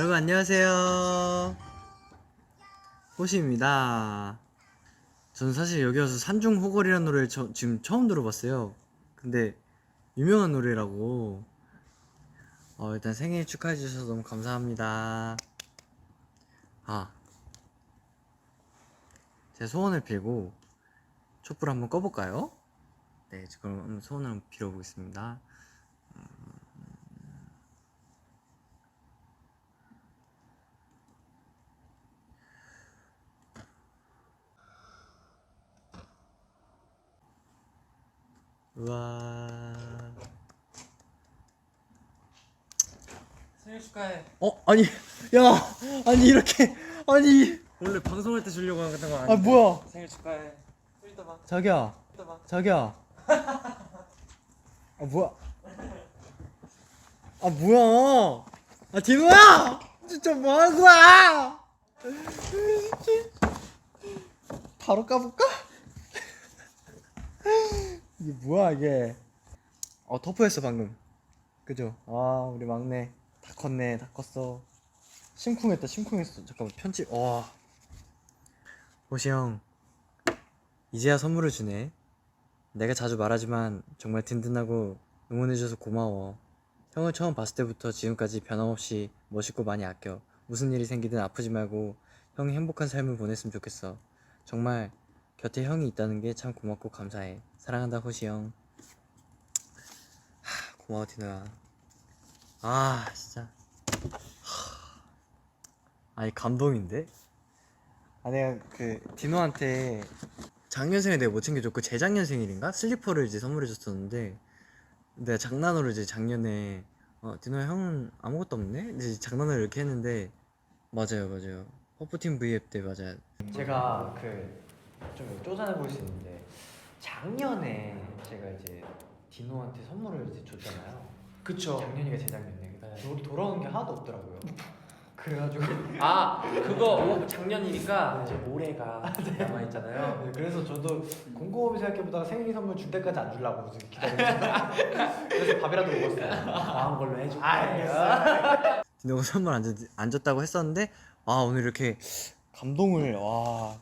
여러분 안녕하세요. 호시입니다. 저는 사실 여기 와서 산중호걸이라는 노래를 처- 지금 처음 들어봤어요. 근데 유명한 노래라고. 어, 일단 생일 축하해 주셔서 너무 감사합니다. 아, 제 소원을 빌고 촛불 한번 꺼볼까요? 네, 그럼 소원을 한번 빌어보겠습니다. 우와. 생일 축하해. 어, 아니, 야, 아니 이렇게, 아니, 원래 방송할 때 주려고 하는 거아 아니야? 뭐야? 생일 축하해. 좀 이따 봐. 자기야, 이따 봐. 자기야. 아 뭐야? 아 뭐야? 아 디노야, 진짜 뭐 하는 거야? 바로 까볼까? 이게 뭐야 이게? 어 터프했어 방금. 그죠? 아 우리 막내 다 컸네, 다 컸어. 심쿵했다, 심쿵했어. 잠깐만 편집. 와. 호시 형, 이제야 선물을 주네. 내가 자주 말하지만 정말 든든하고 응원해줘서 고마워. 형을 처음 봤을 때부터 지금까지 변함없이 멋있고 많이 아껴. 무슨 일이 생기든 아프지 말고 형이 행복한 삶을 보냈으면 좋겠어. 정말 곁에 형이 있다는 게 참 고맙고 감사해. 사랑한다 호시 형. 하, 고마워 디노야. 아 진짜. 하, 아니 감동인데? 아 내가 그 디노한테 작년 생에 내가 못 챙겨줬고 재작년 생일인가 슬리퍼를 이제 선물해줬었는데 내가 장난으로 이제 작년에 어 디노 형은 아무것도 없네 이제 장난으로 이렇게 했는데 맞아요 맞아요 퍼프팀 V앱 때 맞아요 제가 그 좀 쪼잔해 보일 수 있는데 작년에 제가 이제 디노한테 선물을 이제 줬잖아요 그쵸. 작년이가 재작년에 도, 돌아온 게 하나도 없더라고요 그래가지고 아 그거 오- 작년이니까 이제 올해가 남아 있잖아요. 네, 그래서 저도 곰곰이 생각해보다가 생일 선물 줄 때까지 안 주려고 지금 기다렸잖아요. 그래서 밥이라도 먹었어요. 마음 걸로 해줄게. 알겠어. 디노가 선물 안, 줬, 안 줬다고 했었는데 아 오늘 이렇게 감동을 와.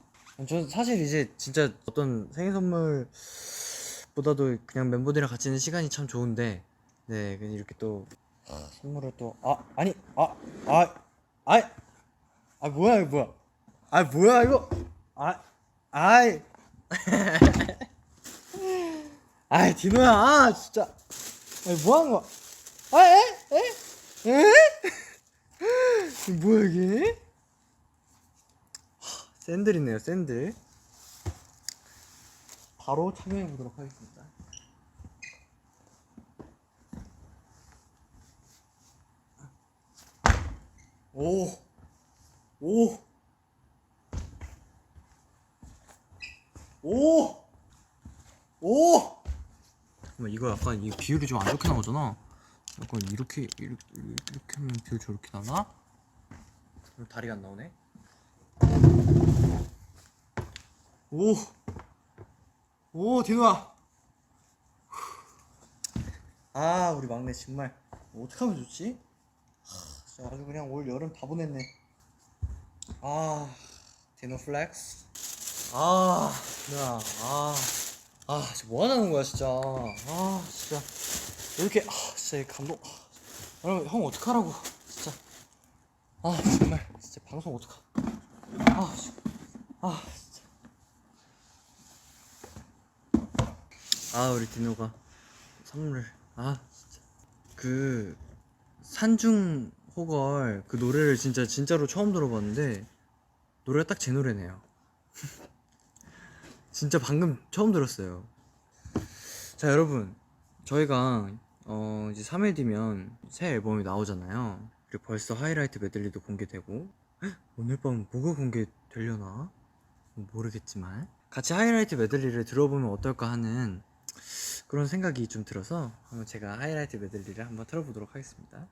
저 사실 이제 진짜 어떤 생일 선물보다도 그냥 멤버들이랑 같이 있는 시간이 참 좋은데 네 그냥 이렇게 또 선물을 또 아 아니 아아아 아, 아 뭐야 이거 뭐야? 아 뭐야 이거? 아 아이. 아이 디노야 아 진짜. 아니 뭐 하는 거야? 아 에? 에? 에? 이거 뭐야 이게? 하, 샌들 있네요 샌들 바로 참여해 보도록 하겠습니다 오 오! 오! 오! 잠깐만 이거 약간 이 비율이 좀 안 좋게 나오잖아. 약간 이렇게 이렇게 이렇게 하면 비율 저렇게 나나? 다리가 안 나오네. 오! 오 디노야. 아 우리 막내 정말 어떻게 하면 좋지? 하, 아주 그냥 올 여름 다 보냈네. 아 디노 플렉스. 아 디노야. 아. 아, 진짜 뭐 하자는 거야, 진짜. 아, 진짜. 이렇게, 아, 진짜 이 감동. 아, 여러분, 형 어떡하라고. 진짜. 아, 정말. 진짜 방송 어떡하. 아, 씨. 아, 진짜. 아, 우리 디노가 선물을. 아, 진짜. 그, 산중 호걸 그 노래를 진짜, 진짜로 처음 들어봤는데, 노래가 딱 제 노래네요. 진짜 방금 처음 들었어요. 자, 여러분. 저희가 어, 이제 3일 뒤면 새 앨범이 나오잖아요. 그리고 벌써 하이라이트 메들리도 공개되고 헉, 오늘 밤 뭐가 공개되려나? 모르겠지만 같이 하이라이트 메들리를 들어보면 어떨까 하는 그런 생각이 좀 들어서 한번 제가 하이라이트 메들리를 한번 틀어보도록 하겠습니다.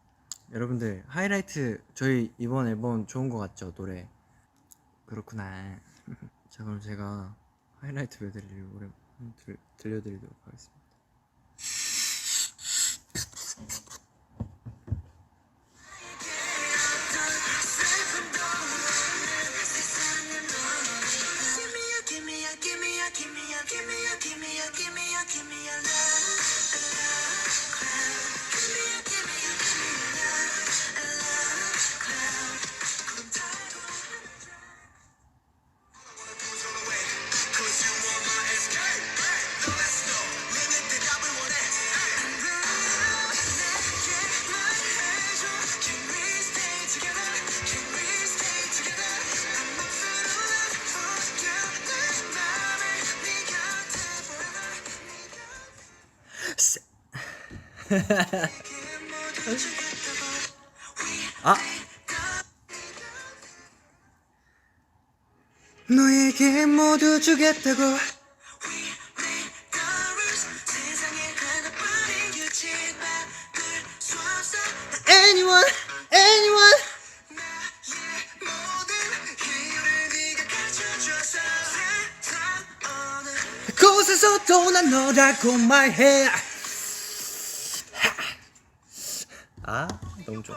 여러분들 하이라이트 저희 이번 앨범 좋은 거 같죠 노래? 그렇구나. 자 그럼 제가 하이라이트 메들리를 오래 들, 들려드리도록 하겠습니다. 아. 너에게 모두 주겠다고. Anyone anyone. 곳에서 또난 너라고 말해 아 너무 좋아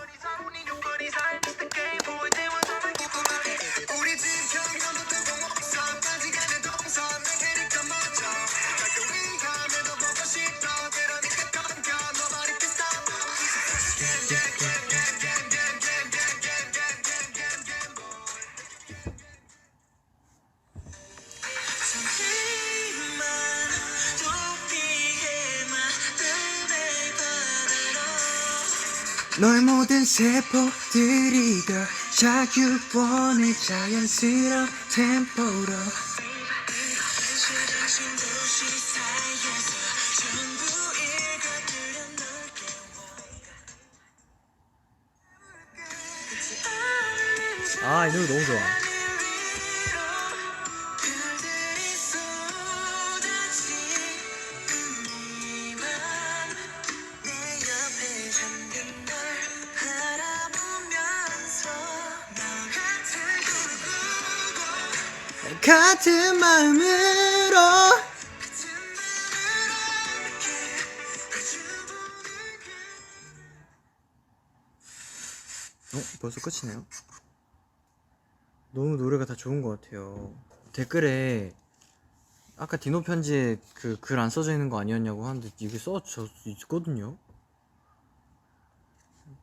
너의 모든 세포들이 더 자규권의 자연스러운 템포로 아, 이 노래 너무 좋아. 같은 마음으로 어? 벌써 끝이네요? 너무 노래가 다 좋은 것 같아요. 댓글에 아까 디노 편지에 그 글 안 써져 있는 거 아니었냐고 하는데 이게 써져 있거든요.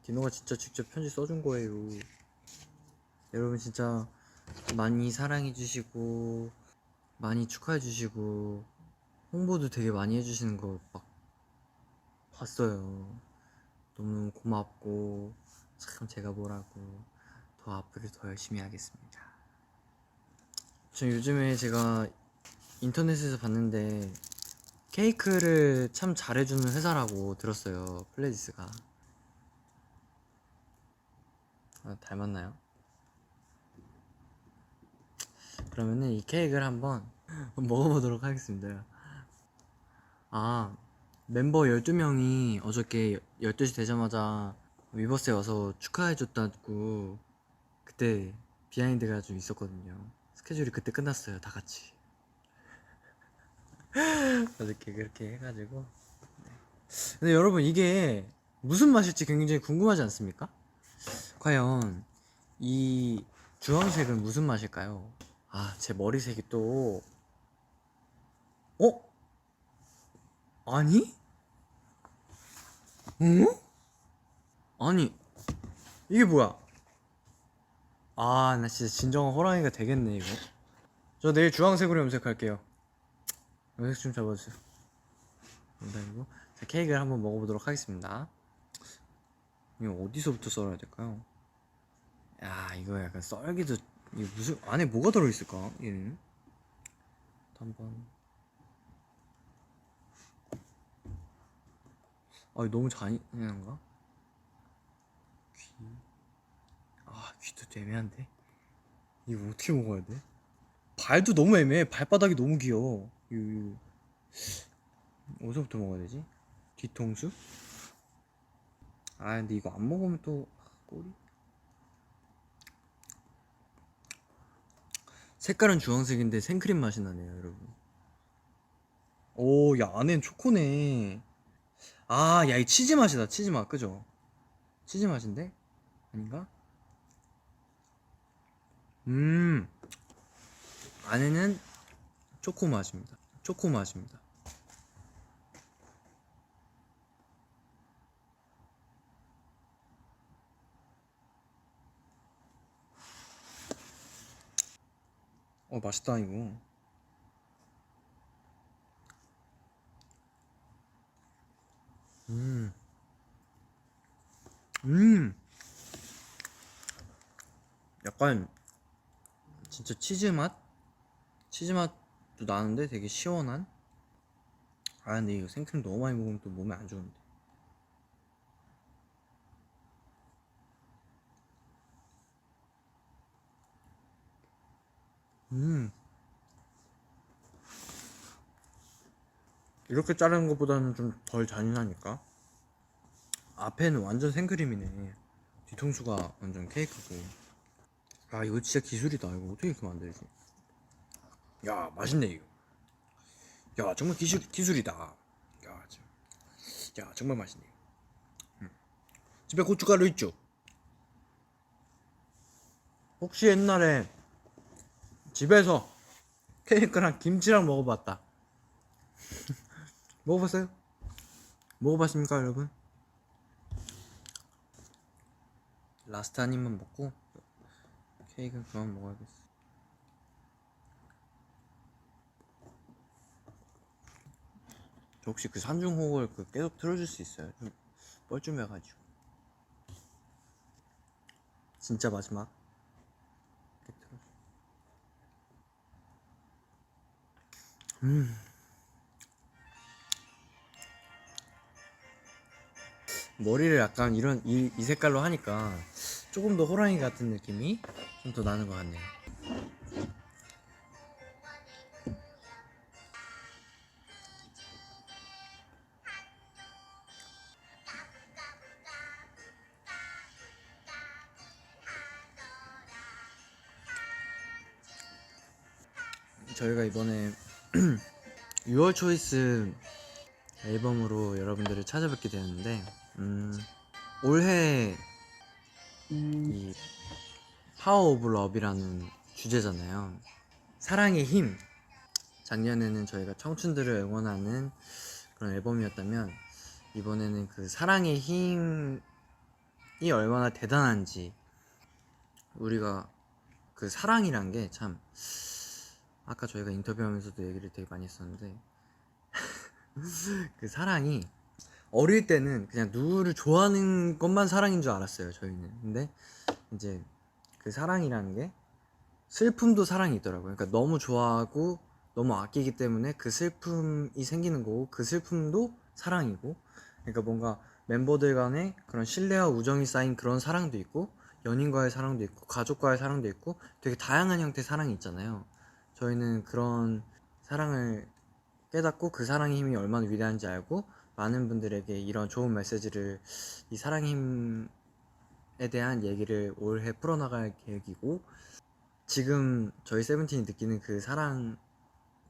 디노가 진짜 직접 편지 써준 거예요. 여러분 진짜 많이 사랑해 주시고 많이 축하해 주시고 홍보도 되게 많이 해주시는 거 막 봤어요. 너무 고맙고 참 제가 뭐라고 더 앞으로 더 열심히 하겠습니다. 저 요즘에 제가 인터넷에서 봤는데 케이크를 참 잘해주는 회사라고 들었어요. 플레디스가. 아, 닮았나요? 그러면은 이 케이크를 한번 먹어보도록 하겠습니다. 아, 멤버 12명이 어저께 12시 되자마자 위버스에 와서 축하해줬다고 그때 비하인드가 좀 있었거든요. 스케줄이 그때 끝났어요, 다 같이. 어저께 그렇게 해가지고. 네. 근데 여러분, 이게 무슨 맛일지 굉장히 궁금하지 않습니까? 과연 이 주황색은 무슨 맛일까요? 아, 제 머리색이 또, 어? 아니? 응? 아니, 이게 뭐야? 아, 나 진짜 진정한 호랑이가 되겠네, 이거. 저 내일 주황색으로 염색할게요. 염색 좀 잡아주세요. 농담이고. 자, 케이크를 한번 먹어보도록 하겠습니다. 이거 어디서부터 썰어야 될까요? 야, 이거 약간 썰기도, 이거 무슨, 안에 뭐가 들어있을까? 얘는? 한번. 아, 이거 너무 잔인한가? 귀. 아, 귀도 좀 애매한데? 이거 어떻게 먹어야 돼? 발도 너무 애매해. 발바닥이 너무 귀여워. 이거, 이거. 어디서부터 먹어야 되지? 뒤통수? 아, 근데 이거 안 먹으면 또, 아, 꼬리? 색깔은 주황색인데 생크림 맛이 나네요, 여러분. 오, 야, 안엔 초코네. 아, 야, 이 치즈 맛이다, 치즈 맛, 그죠? 치즈 맛인데? 아닌가? 음, 안에는 초코 맛입니다. 초코 맛입니다. 어, 맛있다, 이거. 음. 음. 약간 진짜 치즈 맛? 치즈 맛도 나는데 되게 시원한? 아 근데 이거 생크림 너무 많이 먹으면 또 몸에 안 좋은데 음. 이렇게 자르는 것보다는 좀 덜 잔인하니까. 앞에는 완전 생크림이네. 뒤통수가 완전 케이크고. 아, 이거 진짜 기술이다. 이거 어떻게 이렇게 만들지? 야, 맛있네, 이거. 야, 정말 기술, 기술이다. 야, 참. 야, 정말 맛있네. 음. 집에 고춧가루 있죠? 혹시 옛날에 집에서 케이크랑 김치랑 먹어봤다. 먹어봤어요? 먹어봤습니까, 여러분? 입만 먹고 케이크 그만 먹어야겠어. 저 혹시 그 산중호흡을 그 계속 틀어줄 수 있어요? 좀 뻘쭘해가지고. 진짜 마지막. 이렇게 틀어줘. 음. 머리를 약간 이런 이, 이 색깔로 하니까 조금 더 호랑이 같은 느낌이 좀 더 나는 것 같네요. 저희가 이번에 6월 초이스 앨범으로 여러분들을 찾아뵙게 되었는데 음, 올해 이 파워 오브 러브라는 주제잖아요. 사랑의 힘. 작년에는 저희가 청춘들을 응원하는 그런 앨범이었다면 이번에는 그 사랑의 힘이 얼마나 대단한지 우리가 그 사랑이란 게 참 아까 저희가 인터뷰하면서도 얘기를 되게 많이 했었는데 그 사랑이 어릴 때는 그냥 누구를 좋아하는 것만 사랑인 줄 알았어요 저희는. 근데 이제 그 사랑이라는 게 슬픔도 사랑이 있더라고요. 그러니까 너무 좋아하고 너무 아끼기 때문에 그 슬픔이 생기는 거고 그 슬픔도 사랑이고. 그러니까 뭔가 멤버들 간에 그런 신뢰와 우정이 쌓인 그런 사랑도 있고 연인과의 사랑도 있고 가족과의 사랑도 있고 되게 다양한 형태의 사랑이 있잖아요 저희는 그런 사랑을 깨닫고 그 사랑의 힘이 얼마나 위대한지 알고 많은 분들에게 이런 좋은 메시지를 이 사랑의 힘에 대한 얘기를 올해 풀어나갈 계획이고 지금 저희 세븐틴이 느끼는 그 사랑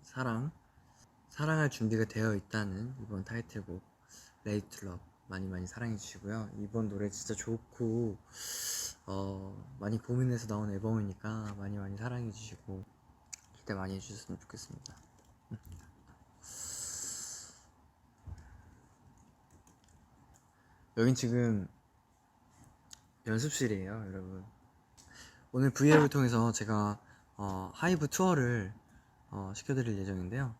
사랑 사랑할 준비가 되어 있다는 이번 타이틀곡 레이트 럽 많이 많이 사랑해 주시고요. 이번 노래 진짜 좋고 어 많이 고민해서 나온 앨범이니까 많이 많이 사랑해 주시고 기대 많이 해주셨으면 좋겠습니다 여긴 지금 연습실이에요, 여러분. 오늘 V앱을 통해서 제가 어, 하이브 투어를 어, 시켜드릴 예정인데요.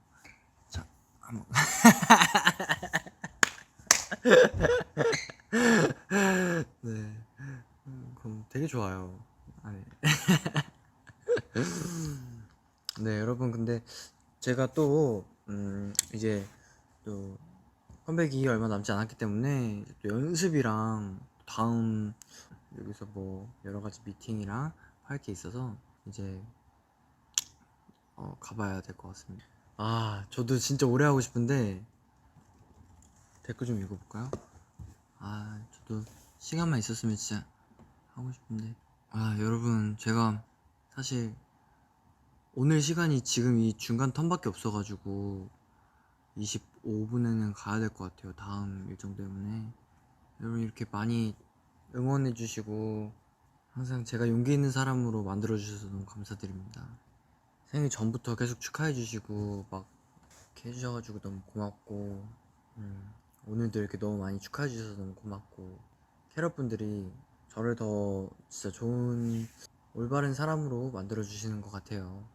자, 한번. 네, 음, 그럼 되게 좋아요. 아, 네. 네, 여러분, 근데 제가 또 음, 이제 또 컴백이 얼마 남지 않았기 때문에 또 연습이랑 다음 여기서 뭐 여러 가지 미팅이랑 할 게 있어서 이제 어, 가봐야 될 것 같습니다. 아, 저도 진짜 오래 하고 싶은데 댓글 좀 읽어볼까요? 아, 저도 시간만 있었으면 진짜 하고 싶은데 아, 여러분 제가 사실 오늘 시간이 지금 이 중간 텀밖에 없어가지고 25분에는 가야 될 것 같아요. 다음 일정 때문에. 여러분 이렇게 많이 응원해주시고 항상 제가 용기 있는 사람으로 만들어주셔서 너무 감사드립니다. 생일 전부터 계속 축하해주시고 막 이렇게 해주셔가지고 너무 고맙고 음, 오늘도 이렇게 너무 많이 축하해주셔서 너무 고맙고 캐럿분들이 저를 더 진짜 좋은 올바른 사람으로 만들어주시는 것 같아요.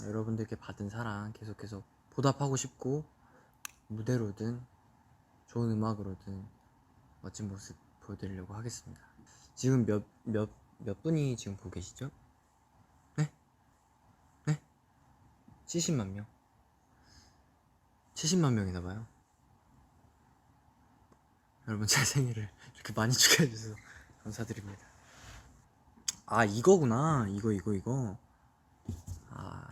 여러분들께 받은 사랑 계속 계속 보답하고 싶고 무대로든 좋은 음악으로든 멋진 모습 보여드리려고 하겠습니다. 지금 몇, 몇, 몇 분이 지금 보고 계시죠? 네? 네? 70만 명. 70만 명이나봐요. 여러분, 제 생일을 이렇게 많이 축하해주셔서 감사드립니다. 아, 이거구나. 이거, 이거, 이거. 아,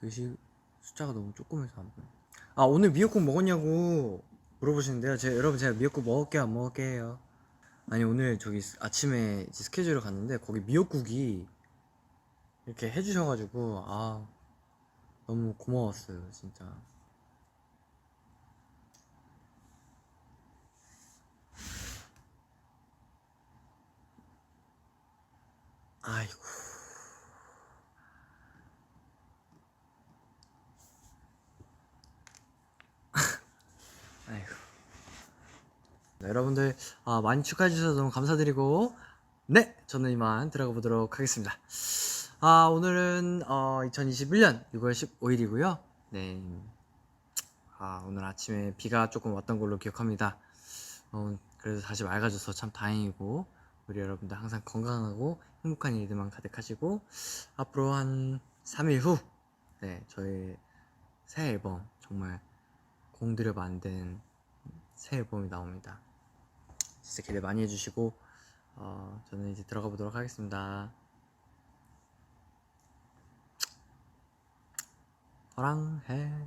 글씨 숫자가 너무 조그매서 안 보여. 아 오늘 미역국 먹었냐고 물어보시는데요. 제가 여러분 제가 미역국 먹을게요 안 먹을게요. 아니 오늘 저기 스- 아침에 스케줄을 갔는데 거기 미역국이 이렇게 해주셔가지고 아 너무 고마웠어요 진짜. 아이고. 아이고. 네, 여러분들 아, 많이 축하해 주셔서 너무 감사드리고 네 저는 이만 들어가 보도록 하겠습니다. 아 오늘은 어, 2021년 6월 15일이고요. 네. 아 오늘 아침에 비가 조금 왔던 걸로 기억합니다. 어, 그래도 다시 맑아져서 참 다행이고 우리 여러분들 항상 건강하고 행복한 일들만 가득하시고 앞으로 한 3일 후 네, 저희 새 앨범 정말 공들여 만든 새 앨범이 나옵니다. 진짜 기대 많이 해주시고 어, 저는 이제 들어가 보도록 하겠습니다. 사랑해.